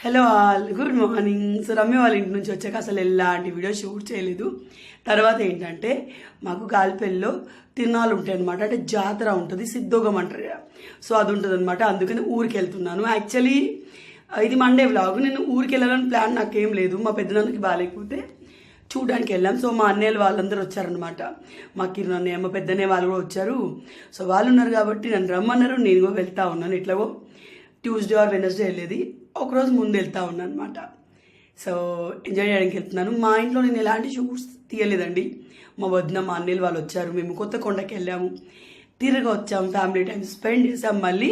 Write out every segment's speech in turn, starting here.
Hello all good morning so Ramya వాళ్ళ ఇంటి నుంచి వచ్చాక అసలు ఎలాంటి వీడియో షూట్ చేయలేదు. తర్వాత ఏంటంటే మాకు గాలిపల్లిలో తిరునాళ్ళు ఉంటాయి అనమాట అంటే జాతర ఉంటుంది సిద్ధోగం అంటారు కదా. సో అది ఉంటుంది అనమాట అందుకని ఊరికి వెళ్తున్నాను. యాక్చువల్లీ ఇది మండే వ్లాగ్ నేను ఊరికి వెళ్ళాలని ప్లాన్ నాకేం లేదు. మా పెద్దనాన్నకి బాగాలేకపోతే చూడడానికి వెళ్ళాం. సో మా అన్నయ్యలు వాళ్ళందరూ వచ్చారనమాట మా కిరణ్ మా పెద్దన్నయ్య వాళ్ళు కూడా వచ్చారు. సో వాళ్ళు ఉన్నారు కాబట్టి నన్ను రమ్మన్నారు. నేను కూడా వెళ్తా ఉన్నాను. ఇట్లాగో ట్యూస్డే ఆర్ వెనస్డే వెళ్ళేది. ఒకరోజు ముందు వెళ్తా ఉన్నాను అనమాట సో ఎంజాయ్ చేయడానికి వెళ్తున్నాను మా ఇంట్లో నేను ఎలాంటి షూట్స్ తీయలేదండి. మా వదిన మా అన్నయ్యలు వాళ్ళు వచ్చారు. మేము కొత్త కొండకి వెళ్ళాము. తిరగ వచ్చాము ఫ్యామిలీ టైం స్పెండ్ చేసాం మళ్ళీ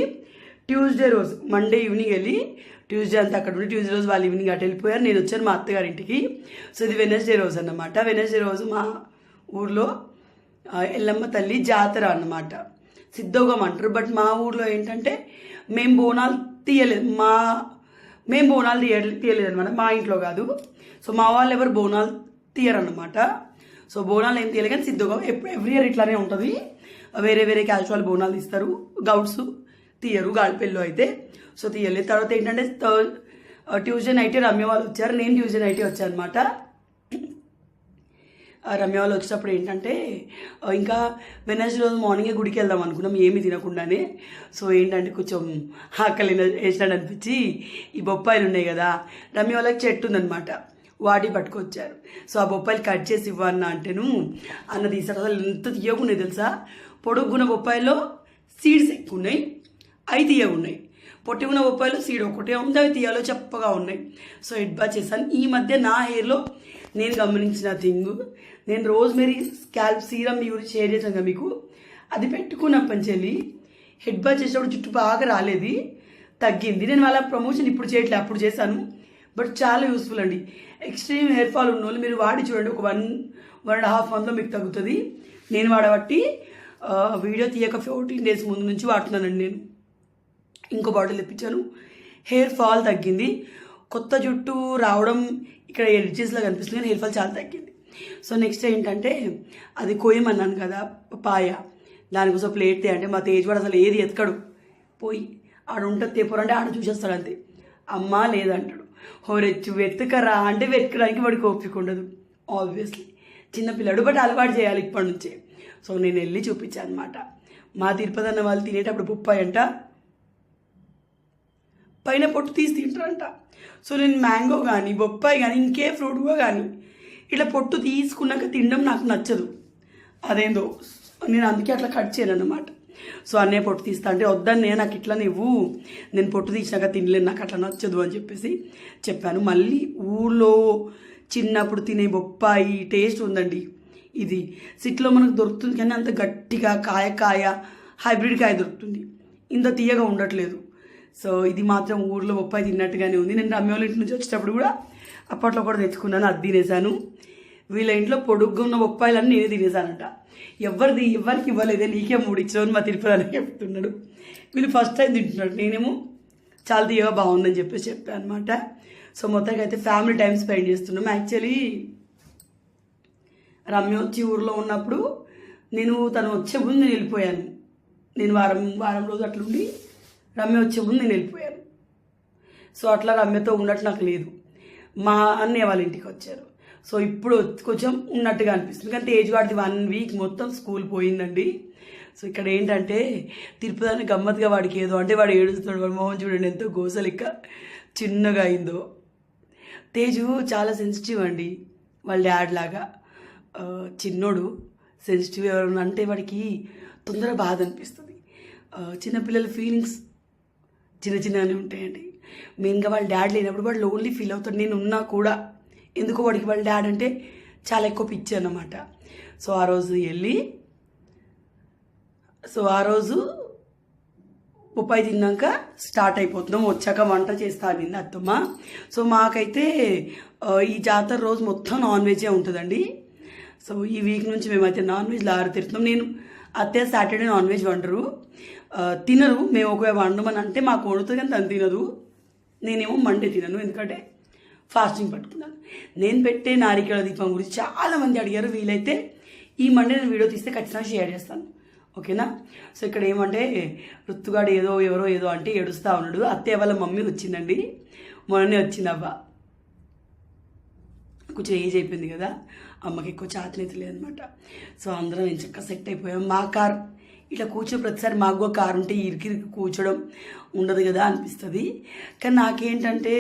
ట్యూస్డే రోజు మండే ఈవినింగ్ వెళ్ళి ట్యూస్డే అంతా అక్కడ ఉండి ట్యూస్డే రోజు వాళ్ళు ఈవినింగ్ అటు వెళ్ళిపోయారు. నేను వచ్చాను మా అత్తగారింటికి సో ఇది వెనస్డే రోజు అన్నమాట. వెనస్డే రోజు మా ఊర్లో ఎల్లమ్మ తల్లి జాతర అన్నమాట. సిద్ధోగం అంటారు. బట్ మా ఊర్లో ఏంటంటే మేము బోనాలు తీయలేదు. మా మేము బోనాలు తీయ తీయలేదనమాట మా ఇంట్లో కాదు. సో మా వాళ్ళు ఎవరు బోనాలు తీయరన్నమాట. సో బోనాలు ఏం తీయలే కానీ సిద్ధోగం ఎవ్రీ ఇయర్ ఇట్లానే ఉంటుంది. వేరే వేరే క్యాజువల్ బోనాలు తీస్తారు. గౌడ్స్ తీయరు గాడిపెళ్ళు అయితే. సో తీయలేదు. తర్వాత ఏంటంటే థర్డ్ ట్యూస్డే నైటే రమ్య వాళ్ళు వచ్చారు. నేను ట్యూస్డే నైటే వచ్చాను అనమాట రమ్య వాళ్ళు వచ్చేటప్పుడు ఏంటంటే ఇంకా వెనస్డే రోజు మార్నింగే గుడికి వెళ్దాం అనుకున్నాం ఏమి తినకుండానే. సో ఏంటంటే కొంచెం ఆకలి వేసినట్టు అనిపించి ఈ బొప్పాయిలు ఉన్నాయి కదా రమ్య వాళ్ళకి చెట్టు ఉందన్నమాట వాటి పట్టుకొచ్చారు. సో ఆ బొప్పాయిలు కట్ చేసి ఇవ్వన్నా అంటేను అన్న తీసారు అసలు ఎంత తీయకున్నాయి తెలుసా? పొడుగున్న బొప్పాయిలో సీడ్స్ ఎక్కువ ఉన్నాయి అవి తీయగున్నాయి. పొట్టి ఉన్న బొప్పాయిలో సీడ్ ఒకటే ఉంది అవి తీయాలో చెప్పగా ఉన్నాయి. సో ఎడ్బా చేశాను. ఈ మధ్య నా హెయిర్లో నేను గమనించిన థింగ్. నేను రోజ్మెరీ స్కాల్ప్ సీరం మీ గురించి షేర్ చేశాను కదా మీకు. అది పెట్టుకున్నప్పటి చెల్లి హెడ్ బాత్ చేసేటప్పుడు జుట్టు బాగా రాలేదు. తగ్గింది. నేను వాళ్ళ ప్రమోషన్ ఇప్పుడు చేయట్లే అప్పుడు చేశాను. బట్ చాలా యూస్ఫుల్ అండి. ఎక్స్ట్రీమ్ హెయిర్ ఫాల్ ఉన్న వాళ్ళు మీరు వాడి చూడండి ఒక వన్ వన్ అండ్ హాఫ్ మంత్లో మీకు తగ్గుతుంది. నేను వాడబట్టి వీడియో తీయక ఫోర్టీన్ డేస్ ముందు నుంచి వాడుతున్నానండి నేను. ఇంకో బాటిల్ తెప్పించాను. హెయిర్ ఫాల్ తగ్గింది. కొత్త జుట్టు రావడం ఇక్కడ ఎడ్జెస్లో కనిపిస్తుంది కానీ హెయిర్ ఫాల్ చాలా తగ్గింది. సో నెక్స్ట్ ఏంటంటే అది కోయమన్నాను కదా పాయ. దానికోసం ప్లేట్ తే అంటే మా తేజ్ వాడు అసలు ఏది ఎతకడు. పోయి ఆడ ఉంటుంది తేపోరంటే ఆడ చూసేస్తాడు అంతే. అమ్మా లేదంటాడు. హోరెచ్చు వెతకరా అంటే వెతకడానికి వాడికి ఓపిక ఉండదు ఆబ్వియస్లీ చిన్నపిల్లడు బట్ అలవాటు చేయాలి ఇప్పటి నుంచే. సో నేను వెళ్ళి చూపించాను అనమాట మా తిరుపతి అన్న వాళ్ళు తినేటప్పుడు బొప్పాయి అంట పైన పొట్టు తీసి తింటారంట. సో నేను మ్యాంగో కానీ బొప్పాయి కానీ ఇంకే ఫ్రూట్గా కానీ ఇట్లా పొట్టు తీసుకున్నాక తినడం నాకు నచ్చదు. అదేందో నేను అందుకే అట్లా కట్ చేయను అన్నమాట. సో అన్నయ్య పొట్టు తీస్తా అంటే వద్దన్నే నాకు ఇట్లా నువ్వు నేను పొట్టు తీసినాక తినలేను నాకు అట్లా నచ్చదు అని చెప్పేసి చెప్పాను. మళ్ళీ ఊళ్ళో చిన్నప్పుడు తినే బొప్పాయి టేస్ట్ ఉందండి. ఇది సిట్లో మనకు దొరుకుతుంది కానీ అంత గట్టిగా కాయ కాయ హైబ్రిడ్ కాయ దొరుకుతుంది. ఇంత తీయగా ఉండట్లేదు. సో ఇది మాత్రం ఊర్లో బొప్పాయి తిన్నట్టుగానే ఉంది. నేను రమ్య వాళ్ళ ఇంటి నుంచి వచ్చేటప్పుడు కూడా అప్పట్లో కూడా తెచ్చుకున్నాను అది తినేసాను వీళ్ళ ఇంట్లో పొడుగ్గా ఉన్న బొప్పాయిలన్నీ నేనే తినేసానంట ఎవరిది ఎవరికి ఇవ్వలేదే నీకే మూడు ఇచ్చావు మా తిరుపతి అని చెప్తున్నాడు. వీళ్ళు ఫస్ట్ టైం తింటున్నాడు. నేనేమో చాలా తీయగా బాగుందని చెప్పేసి చెప్పాను అనమాట సో మొత్తానికి అయితే ఫ్యామిలీ టైం స్పెండ్ చేస్తున్నాం. యాక్చువల్లీ రమ్య వచ్చి ఊర్లో ఉన్నప్పుడు నేను తను వచ్చే ముందు నేను వెళ్ళిపోయాను. నేను వారం వారం రోజు అట్లుండి రమ్య వచ్చే ముందు నేను వెళ్ళిపోయాను. సో అట్లా రమ్యతో ఉన్నట్టు నాకు లేదు. మా అన్నయ్య వాళ్ళ ఇంటికి వచ్చారు. సో ఇప్పుడు కొంచెం ఉన్నట్టుగా అనిపిస్తుంది. కానీ తేజ్ వాడిది వన్ వీక్ మొత్తం స్కూల్ పోయిందండి. సో ఇక్కడ ఏంటంటే తిరుపతి అని గమ్మత్తుగా వాడికి ఏదో అంటే వాడు ఏడుస్తున్నాడు వాడు మొహం చూడండి ఎంతో గోసలిక్క చిన్నగా అయిందో. తేజు చాలా సెన్సిటివ్ అండి. వాళ్ళ డాడ్ లాగా. చిన్నోడు సెన్సిటివ్ ఎవరైనా అంటే వాడికి తొందర బాధ అనిపిస్తుంది. చిన్నపిల్లల ఫీలింగ్స్ చిన్న చిన్నగానే ఉంటాయండి. మెయిన్గా వాళ్ళ డాడ్ లేనప్పుడు వాడు లోన్లీ ఫీల్ అవుతాడు. నేను ఉన్నా కూడా ఎందుకో వాడికి వాళ్ళ డాడ్ అంటే చాలా ఎక్కువ పిచ్చి అన్నమాట. సో ఆ రోజు వెళ్ళి సో ఆ రోజు బొప్పాయి తిన్నాక స్టార్ట్ అయిపోతున్నాం. వచ్చాక వంట చేస్తా నిన్న అత్తమ్మ. సో మాకైతే ఈ జాతర రోజు మొత్తం నాన్ వెజే ఉంటుందండి. సో ఈ వీక్ నుంచి మేమైతే నాన్ వెజ్ లారు తిరుతున్నాం నేను అత్తయ్య సాటర్డే నాన్ వెజ్ వండరు. తినరు. మేము ఒకవేళ వండమని అంటే మాకు వండుతుంది కానీ తను తినదు. నేనేమో మండే తినను. ఎందుకంటే ఫాస్టింగ్ పట్టుకున్నాను. నేను పెట్టే నారికేళ దీపం గురించి చాలామంది అడిగారు. వీలైతే ఈ మండే నేను వీడియో తీస్తే ఖచ్చితంగా షేర్ చేస్తాను. ఓకేనా? సో ఇక్కడ ఏమంటే రుత్తుగాడు ఏదో ఎవరో ఏదో అంటే ఏడుస్తా ఉన్నాడు. అత్తయ్య వాళ్ళ మమ్మీ వచ్చిందండి. మొన్ననే వచ్చింది అవ్వ. కొంచెం ఏజ్ అయిపోయింది కదా? అమ్మకి ఎక్కువ చేతనైతే లేదనమాట సో అందరం నేను చక్కగా సెట్ అయిపోయాం. మా కార్ ఇట్లా కూర్చొని ప్రతిసారి మాకు కూడా కారు ఉంటే ఇరికి ఇరికి కూర్చోడం ఉండదు కదా అనిపిస్తుంది. కానీ నాకేంటంటే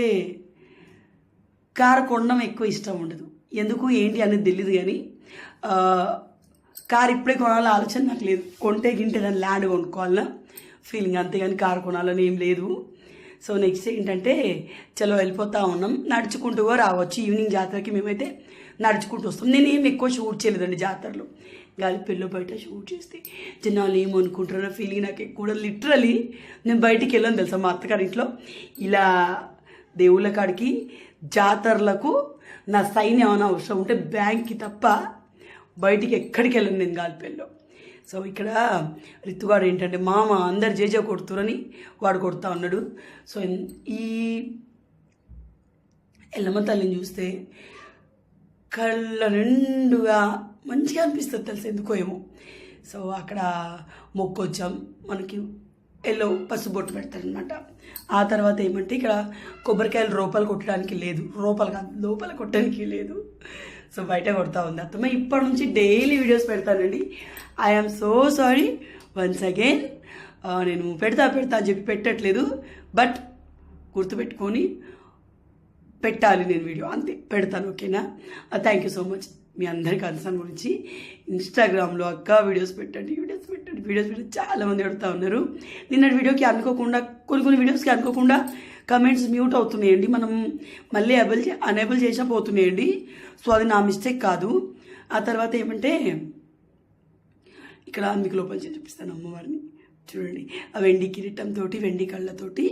కారు కొనడం ఎక్కువ ఇష్టం ఉండదు. ఎందుకు ఏంటి అనేది తెలియదు కానీ కారు ఇప్పుడే కొనాలని ఆలోచన నాకు లేదు. కొంటే గింటే దాన్ని ల్యాండ్ కొనుక్కోవాలన్నా ఫీలింగ్. అంతేగాని కారు కొనాలని ఏం లేదు. సో నెక్స్ట్ ఏంటంటే చలో వెళ్ళిపోతా ఉన్నాం. నడుచుకుంటూ రావచ్చు. ఈవినింగ్ జాతరకి మేమైతే నడుచుకుంటూ వస్తాం. నేను ఏం ఎక్కువ షూట్ చేయలేదండి జాతరలో. గాలి పిల్ల బయట షూట్ చేస్తే జనాలు ఏమనుకుంటారో ఫీలింగ్ నాకు ఎక్కువ లిటరలీ నేను బయటికి వెళ్ళాను తెలుసా మా అత్తగారి ఇంట్లో. ఇలా దేవుళ్ళ కాడికి జాతరలకు నా సైన్ ఏమైనా అవసరం ఉంటే బ్యాంక్కి తప్ప బయటికి ఎక్కడికి వెళ్ళను నేను గాలిపల్లిలో సో ఇక్కడ రిత్తుగాడు ఏంటంటే మామ అందరు జేజే కొడుతురని వాడు కొడుతూ ఉన్నాడు సో ఈ ఎల్లమ్మ తల్లిని చూస్తే కళ్ళ నిండుగా మంచిగా అనిపిస్తుంది తెలుసు ఎందుకో ఏమో. సో అక్కడ మొక్కొచ్చాం మనకి ఎల్లో పసుపు బొట్టు పెడతారనమాట ఆ తర్వాత ఏమంటే ఇక్కడ కొబ్బరికాయలు రూపాయలు కొట్టడానికి లేదు. రూపాయలు కాదు లోపల కొట్టడానికి లేదు. సో బయట కొడతా ఉంది. అత్తమ్మ ఇప్పటి నుంచి డైలీ వీడియోస్ పెడతానండి. I'm so sorry once again నేను పెడతా పెడతా అని చెప్పి పెట్టట్లేదు. బట్ గుర్తుపెట్టుకొని పెట్టాలి నేను వీడియో అంతే పెడతాను ఓకేనా? థ్యాంక్ యూ సో మచ్ మీ అందరి కన్సర్న్ గురించి ఇన్స్టాగ్రామ్లో అక్క వీడియోస్ పెట్టండి వీడియోస్ పెట్టండి. వీడియోస్ పెట్టి చాలామంది పెడతా ఉన్నారు. నిన్నటి వీడియోకి అనుకోకుండా కొన్ని కొన్ని వీడియోస్కి అనుకోకుండా కమెంట్స్ మ్యూట్ అవుతున్నాయండి. మనం మళ్ళీ అబుల్ అనేబుల్ చేసినా పోతున్నాయండి. సో అది నా మిస్టేక్ కాదు. ఆ తర్వాత ఏమంటే ఇక్కడ మీకు లోపల చేసి చూపిస్తాను అమ్మవారిని. చూడండి. ఆ వెండి కిరీటంతో వెండి కళ్ళతోటి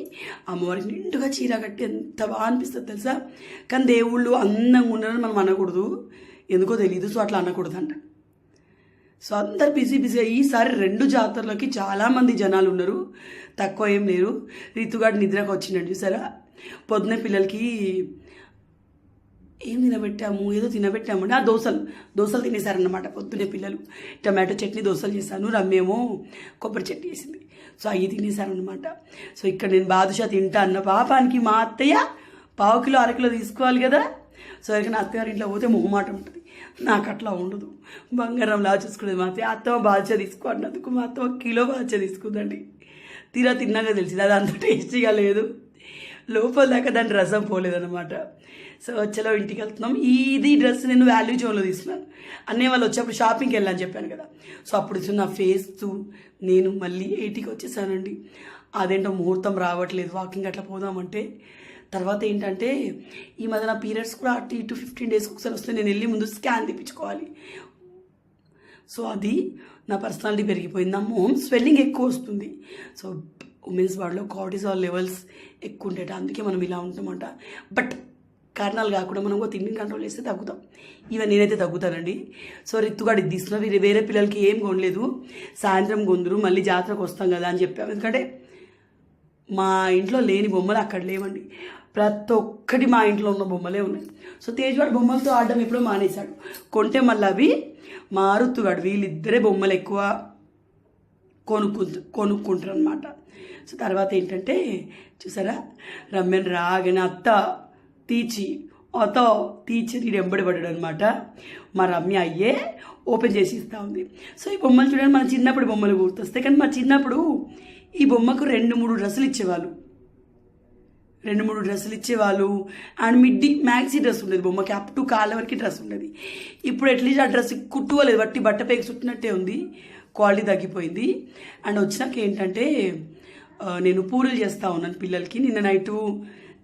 అమ్మవారికి నిండుగా చీర కట్టి ఎంత బాగా అనిపిస్తుంది తెలుసా? కానీ దేవుళ్ళు అందంగా ఉన్నారని మనం అనకూడదు. ఎందుకో తెలియదు సో అట్లా అనకూడదంట. అంట సో అందరు బిజీ బిజీ ఈసారి రెండు జాతరలకి చాలామంది జనాలు ఉన్నారు. తక్కువ ఏం లేరు. రీతుగాడు నిద్రకు వచ్చిందండి చూసారా? పొద్దున పిల్లలకి ఏం తినబెట్టాము? ఏదో తినబెట్టాము ఆ దోశలు దోశలు తినేశారన్నమాట పొద్దునే పిల్లలు. టమాటో చట్నీ దోశలు చేశాను రమ్మేమో కొబ్బరి చట్నీ వేసింది సో అవి తినేశారనమాట సో ఇక్కడ నేను బాదుషా తింటా అన్న పాపానికి మా అత్తయ్య పావు కిలో అరకిలో తీసుకోవాలి కదా. సో ఇక నా అత్తగారి ఇంట్లో పోతే మొహమాట ఉంటుంది. నాకు అట్లా ఉండదు. బంగారం లా చూసుకునేది మా అత్తయ్య. అత్తమ్మ బాదుషా తీసుకో అన్నందుకు మా అత్తమ్మ కిలో బాదుషా తీసుకుందండి. తీరా తిన్నాక తెలిసింది. అది అంత టేస్టీగా లేదు. లోపల దాకా దాని రసం పోలేదన్నమాట. సో చలో ఇంటికి వెళ్తున్నాం. ఇది డ్రెస్ నేను వాల్యూ జోన్లో తీసుకున్నాను అన్నయ్య వాళ్ళు వచ్చేప్పుడు షాపింగ్కి వెళ్ళని చెప్పాను కదా. సో అప్పుడు నా ఫేస్ నేను మళ్ళీ ఎయిటీకి వచ్చేసానండి. అదేంటో ముహూర్తం రావట్లేదు. వాకింగ్ అట్లా పోదామంటే తర్వాత ఏంటంటే ఈ మధ్య నా పీరియడ్స్ కూడా అటు ఇటు ఫిఫ్టీన్ డేస్కి ఒకసారి వస్తే నేను వెళ్ళి ముందు స్కాన్ తీపించుకోవాలి సో అది నా పర్సనాలిటీ పెరిగిపోయింది. నా మొహం స్వెల్లింగ్ ఎక్కువ వస్తుంది. సో ఉమెన్స్ వార్డ్లో కార్టిజాల్ లెవెల్స్ ఎక్కువ ఉంటాయి అందుకే మనం ఇలా ఉంటామంట బట్ కారణాలు కాకుండా మనం తిండిని కంట్రోల్ చేస్తే తగ్గుతాం. ఇవన్నీ నేనైతే తగ్గుతానండి. సో రిత్తుగాడు ఇది తీసుకున్నా వేరే వేరే పిల్లలకి ఏం కొనలేదు. సాయంత్రం కొందరు మళ్ళీ జాతరకు వస్తాం కదా అని చెప్పాము ఎందుకంటే మా ఇంట్లో లేని బొమ్మలు అక్కడ లేవండి. ప్రతి ఒక్కటి మా ఇంట్లో ఉన్న బొమ్మలే ఉన్నాయి. సో తేజ్వాడు బొమ్మలతో ఆడడం ఎప్పుడో మానేశాడు. కొంటే మళ్ళీ అవి మారుతుగాడు. వీళ్ళిద్దరే బొమ్మలు ఎక్కువ కొనుక్కు కొనుక్కుంటారు అనమాట సో తర్వాత ఏంటంటే చూసారా? రమ్యన్ రాగానే అత్త తీచి అత తీచి నేను వెంబడి పడ్డాడు అనమాట మా రమ్య అయ్యే ఓపెన్ చేసి ఇస్తూ ఉంది. సో ఈ బొమ్మలు చూడండి మన చిన్నప్పుడు బొమ్మలు గుర్తొస్తాయి. కానీ మా చిన్నప్పుడు ఈ బొమ్మకు రెండు మూడు డ్రెస్సులు ఇచ్చేవాళ్ళు. రెండు మూడు డ్రెస్సులు ఇచ్చేవాళ్ళు. అండ్ మిడ్డి మ్యాక్సీ డ్రెస్ ఉండేది బొమ్మకి. అప్ టు కాళ్ళ వరకు డ్రెస్ ఉండేది. ఇప్పుడు అట్లీస్ట్ ఆ డ్రెస్ కుట్టువలేదు బట్టి బట్ట పేకి చుట్టినట్టే ఉంది. క్వాలిటీ తగ్గిపోయింది. అండ్ వచ్చినాక ఏంటంటే నేను పూరీలు చేస్తా ఉన్నాను పిల్లలకి. నిన్న నైటు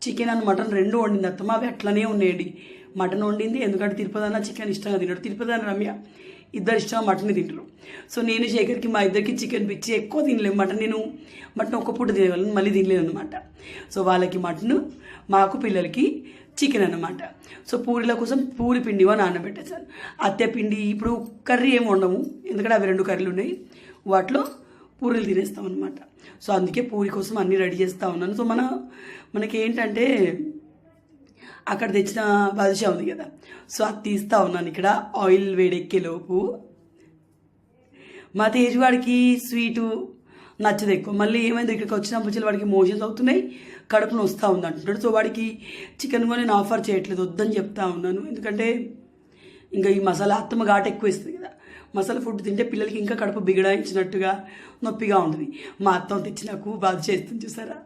చికెన్ అండ్ మటన్ రెండు వండింది అత్తమ్మ అవి అట్లనే ఉన్నాయండి. మటన్ వండింది. ఎందుకంటే తిరుపతి అన్న చికెన్ ఇష్టంగా తిన్నాడు తిరుపతి అన్న రమ్య ఇద్దరు ఇష్టంగా మటన్ తింటారు. సో నేను శేఖర్కి మా ఇద్దరికి చికెన్ పిచ్చి ఎక్కువ తినలేము మటన్ నేను మటన్ ఒక్క పూట తినేవాళ్ళని మళ్ళీ తినలేను అనమాట సో వాళ్ళకి మటన్ మాకు పిల్లలకి చికెన్ అన్నమాట. సో పూరీల కోసం పూరి పిండి నానబెట్టేసాను అత్తె పిండి ఇప్పుడు కర్రీ ఏమి వండము ఎందుకంటే అవి రెండు కర్రీలు ఉన్నాయి. వాటిలో పూరీలు తినేస్తాం అనమాట సో అందుకే పూరి కోసం అన్నీ రెడీ చేస్తూ ఉన్నాను. సో మన మనకి ఏంటంటే అక్కడ తెచ్చిన బాదుషా ఉంది కదా. సో అది తీస్తూ ఉన్నాను ఇక్కడ ఆయిల్ వేడెక్కేలోపు మా తేజువాడికి స్వీటు నచ్చదు ఎక్కువ. మళ్ళీ ఏమైంది ఇక్కడికి వచ్చిన పుచ్చులు వాడికి మోషన్స్ అవుతున్నాయి కడుపును వస్తూ ఉంది అంటున్నాడు. సో వాడికి చికెన్ కూడా నేను ఆఫర్ చేయట్లేదు వద్దని చెప్తా ఉన్నాను. ఎందుకంటే ఇంకా ఈ మసాలా అత్తమ్మ ఘాటు ఎక్కువ ఇస్తుంది కదా. మసాలా ఫుడ్ తింటే పిల్లలకి ఇంకా కడుపు బిగడాయించినట్టుగా నొప్పిగా ఉంటుంది. మా అత్తం తెచ్చి నాకు బాధ చేస్తుంది చూసారా?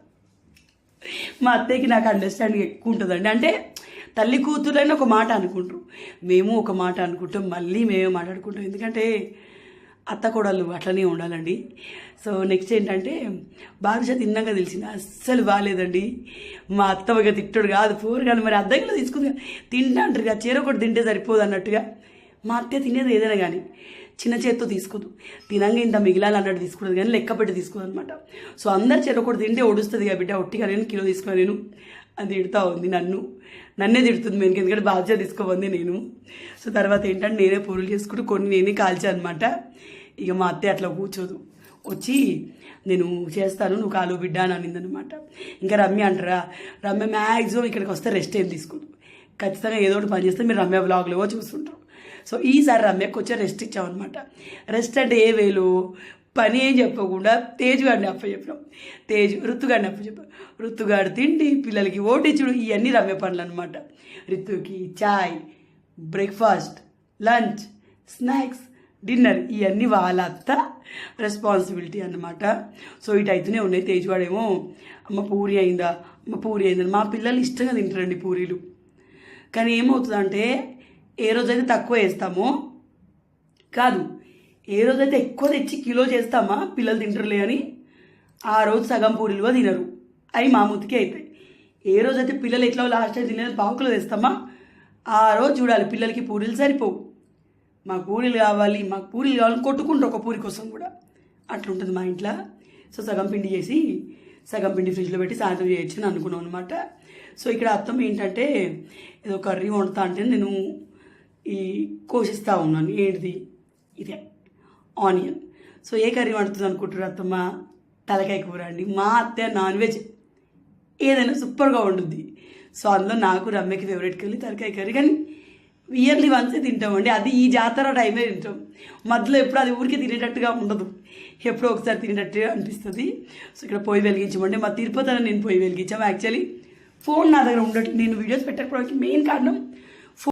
మా అత్తయ్యకి నాకు అండర్స్టాండింగ్ ఎక్కువ ఉంటుందండి. అంటే తల్లి కూతురైనా ఒక మాట అనుకుంటారు. మేము ఒక మాట అనుకుంటాం మళ్ళీ మేమే మాట్లాడుకుంటాం. ఎందుకంటే అత్త కోడళ్ళు అట్లనే ఉండాలండి. సో నెక్స్ట్ ఏంటంటే బాదుషా తిన్నాక తెలిసింది అస్సలు బాగాలేదండి మా అత్త ఒక తిట్టుడు కాదు ఫోర్ కానీ మరి అద్దగిలో తీసుకుంది. తింటా అంటారు కదా చీర ఒకటి తింటే సరిపోదు అన్నట్టుగా. మా అత్త తినేది ఏదైనా కానీ చిన్న చేత్తో తీసుకోదు. తినంగా ఇంత మిగిలాలి అన్నట్టు తీసుకున్నది కానీ లెక్క పెట్టి తీసుకోదు అనమాట సో అందరు చీర ఒకటి తింటే ఒడుస్తుంది కాబట్టి బిడ్డ ఒట్టిగా నేను కిలో తీసుకున్నాను నేను. అది తిడుతూ ఉంది నన్ను. నన్నే తిడుతుంది మేము ఎందుకంటే బాధ్యత తీసుకోబోంది నేను. సో తర్వాత ఏంటంటే నేనే పూరులు చేసుకుంటూ కొన్ని నేనే కాల్చాను అనమాట ఇక మా అత్తయ్య అట్లా కూర్చోదు. వచ్చి నేను చేస్తాను నువ్వు కాలు బిడ్డ అని అనిందనమాట ఇంకా రమ్య అంటారా రమ్య మ్యాక్సిమం ఇక్కడికి వస్తే రెస్ట్ ఏం తీసుకోదు. ఖచ్చితంగా ఏదో ఒకటి పని చేస్తే మీరు రమ్య బ్లాగ్లో చూస్తుంటారు. సో ఈసారి రమ్యకు వచ్చి రెస్ట్ ఇచ్చామన్నమాట. రెస్ట్ అంటే ఏ వేలు పని ఏం చెప్పకుండా తేజుగాడిని అప్ప చెప్పినాం తేజ్ ఋతుగాడిని అప్ప చెప్పాం ఋతుగాడు తిండి పిల్లలకి ఓటించుడు ఇవన్నీ రమ్య పనులు అనమాట ఋతుకి చాయ్ బ్రేక్ఫాస్ట్ లంచ్ స్నాక్స్ డిన్నర్ ఇవన్నీ వాళ్ళ అత్త రెస్పాన్సిబిలిటీ అనమాట సో ఇటు అవుతూనే ఉన్నాయి. తేజ్వాడేమో అమ్మ పూరి అయిందా? అమ్మ పూరి అయిందని మా పిల్లలు ఇష్టంగా తింటారండి పూరీలు. కానీ ఏమవుతుందంటే ఏ రోజైతే తక్కువ వేస్తామో కాదు ఏ రోజైతే ఎక్కువ తెచ్చి కిలో చేస్తామా? పిల్లలు తింటారులే అని ఆ రోజు సగం పూరీలుగా తినరు. అవి మా ముతికి అవుతాయి ఏ రోజైతే పిల్లలు ఎట్లా లాస్ట్ టైం తినలేదు పావుకులు తెస్తామా? ఆ రోజు చూడాలి పిల్లలకి పూరీలు సరిపోవు. మాకు పూరీలు కావాలి మాకు పూరీలు కావాలని కొట్టుకుంటారు ఒక పూరి కోసం కూడా. అట్లుంటుంది మా ఇంట్లో. సో సగం పిండి చేసి సగం పిండి ఫ్రిడ్జ్లో పెట్టి సాయంత్రం చేయొచ్చు అని అనుకున్నాం అనమాట సో ఇక్కడ అర్థం ఏంటంటే ఏదో కర్రీ వండుతా అంటే నేను ఈ కోసిస్తూ ఉన్నాను. ఏంటిది? ఇదే. ఆనియన్. సో ఏ కర్రీ వండుతుంది అనుకుంటారు అత్తమ్మ? తలకాయ కూర అండి. మా అత్త నాన్ వెజ్ ఏదైనా సూపర్గా వండుద్ది. సో అందులో నాకు రమ్యకి ఫేవరెట్ కర్రీ తలకాయ కర్రీ. కానీ ఇయర్లీ వన్సే తింటామండి అది ఈ జాతర టైమే తింటాం. మధ్యలో ఎప్పుడు అది ఊరికి తినేటట్టుగా ఉండదు. ఎప్పుడో ఒకసారి తినేటట్టుగా అనిపిస్తుంది. సో ఇక్కడ పొయ్యి వెలిగించమండి. మా తిరుపతిలో నేను పొయ్యి వెలిగించాము యాక్చువల్లీ ఫోన్ నా దగ్గర ఉండట్లేదు నేను వీడియోస్ పెట్టకపోవడానికి మెయిన్ కారణం